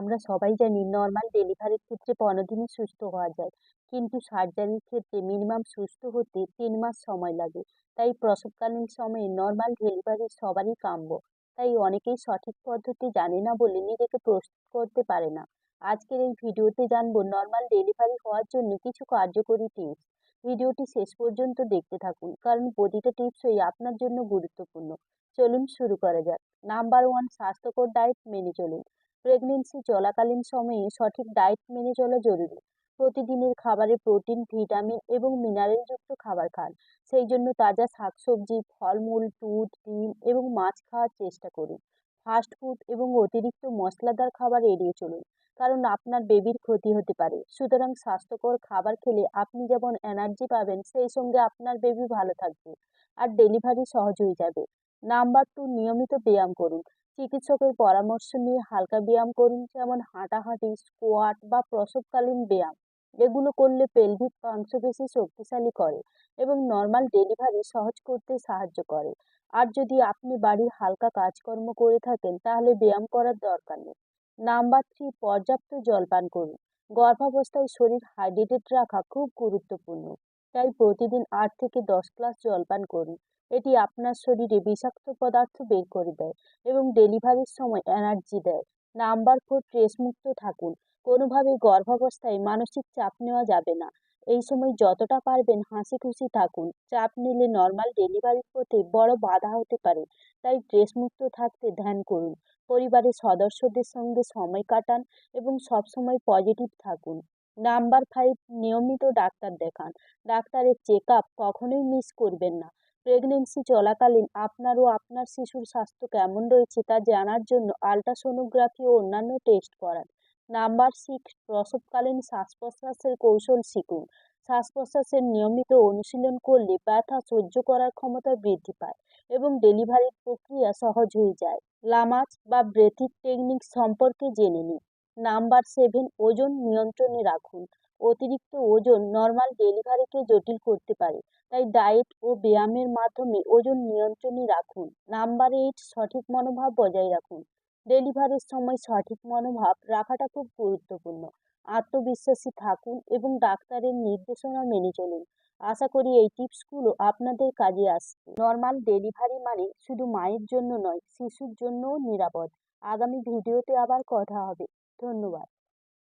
আমরা সবাই জানি নর্মাল ডেলিভারির ক্ষেত্রে পনেরো দিনে সুস্থ হওয়া যায়। কিন্তু সার্জারির ক্ষেত্রে মিনিমাম সুস্থ হতে তিন মাস সময় লাগে। তাই প্রসবকালীন সময়ে নর্মাল ডেলিভারি সবারই কাম্য। তাই অনেকেই সঠিক পদ্ধতি জানে না বলে নিজেকে প্রস্তুত করতে পারে না। আজকের এই ভিডিওতে জানব নর্মাল ডেলিভারি হওয়ার জন্য কিছু কার্যকরী টিপস ভিডিওটি শেষ পর্যন্ত দেখতে থাকুন, কারণ প্রতিটা টিপসই আপনার জন্য গুরুত্বপূর্ণ। চলুন শুরু করা যাক। নাম্বার ওয়ান স্বাস্থ্যকর ডায়েট মেনে চলুন। প্রেগনেন্সি চলাকালীন সময়ে সঠিক ডায়েট মেনে চলা জরুরি। প্রতিদিনের খাবারে প্রোটিন ভিটামিন এবং মিনারেলযুক্ত খাবার খান। সেই জন্য তাজা শাকসবজি, ফলমূল, দুধ, ডিম এবং মাছ খাওয়ার চেষ্টা করুন। ফাস্ট ফুড এবং অতিরিক্ত মশলাদার খাবার এড়িয়ে চলুন, কারণ আপনার বেবির ক্ষতি হতে পারে। সুতরাং স্বাস্থ্যকর খাবার খেলে আপনি যেমন এনার্জি পাবেন, সেই সঙ্গে আপনার বেবি ভালো থাকবে। আর ডেলিভারি সহজ হয়ে যাবে। নাম্বার টু নিয়মিত ব্যায়াম করুন। চিকিৎসকের পরামর্শ নিয়ে হালকা ব্যায়াম করুন, যেমন হাঁটাহাঁটি স্কোয়াট বা প্রসবকালীন ব্যায়াম। এগুলো করলে পেলভিক মাংসপেশি শক্তিশালী করে এবং নর্মাল ডেলিভারি সহজ করতে সাহায্য করে। আর যদি আপনি বাড়ির হালকা কাজকর্ম করে থাকেন, তাহলে ব্যায়াম করার দরকার নেই। নাম্বার থ্রি পর্যাপ্ত জল পান করুন। গর্ভাবস্থায় শরীর হাইড্রেটেড রাখা খুব গুরুত্বপূর্ণ। তাই প্রতিদিন আট থেকে দশ গ্লাস জল পান করুন। এটি আপনার শরীরে বিষাক্ত পদার্থ বের করে দেয় এবং ডেলিভারির সময় এনার্জি দেয়। নাম্বার ফোর, স্ট্রেসমুক্ত থাকুন। কোনোভাবেই গর্ভাবস্থায় মানসিক চাপ নেওয়া যাবে না। এই সময় যতটা পারবেন হাসি খুশি থাকুন। চাপ নিলে নর্মাল ডেলিভারির পথে বড় বাধা হতে পারে, তাই স্ট্রেসমুক্ত থাকতে ধ্যান করুন। পরিবারের সদস্যদের সঙ্গে সময় কাটান এবং সবসময় পজিটিভ থাকুন। নাম্বার ফাইভ নিয়মিত ডাক্তার দেখান। ডাক্তারের চেক আপ কখনোই মিস করবেন না। প্রেগনেন্সি চলাকালীন আপনার ও আপনার শিশুর স্বাস্থ্য কেমন রয়েছে তা জানার জন্য আলট্রাসোনোগ্রাফি ও অন্যান্য টেস্ট করান। নাম্বার সিক্স প্রসবকালীন শ্বাস প্রশ্বাসের কৌশল শিখুন। শ্বাস প্রশ্বাসের নিয়মিত অনুশীলন করলে ব্যথা সহ্য করার ক্ষমতা বৃদ্ধি পায় এবং ডেলিভারির প্রক্রিয়া সহজ হয়ে যায়। লামাজ বা ব্রেথিং টেকনিক সম্পর্কে জেনে নিন। নাম্বার সেভেন ওজন নিয়ন্ত্রণে রাখুন। অতিরিক্ত ওজন নর্মাল ডেলিভারিকে জটিল করতে পারে। তাই ডায়েট ও ব্যায়ামের মাধ্যমে ওজন নিয়ন্ত্রণে রাখুন। নাম্বার এইট সঠিক মনোভাব বজায় রাখুন। ডেলিভারির সময় সঠিক মনোভাব রাখাটা খুব গুরুত্বপূর্ণ। আত্মবিশ্বাসী থাকুন এবং ডাক্তারের নির্দেশনা মেনে চলুন। আশা করি এই টিপসগুলো আপনাদের কাজে আসবে। নর্মাল ডেলিভারি মানে শুধু মায়ের জন্য নয়, শিশুর জন্যও নিরাপদ। আগামী ভিডিওতে আবার কথা হবে। ধন্যবাদ।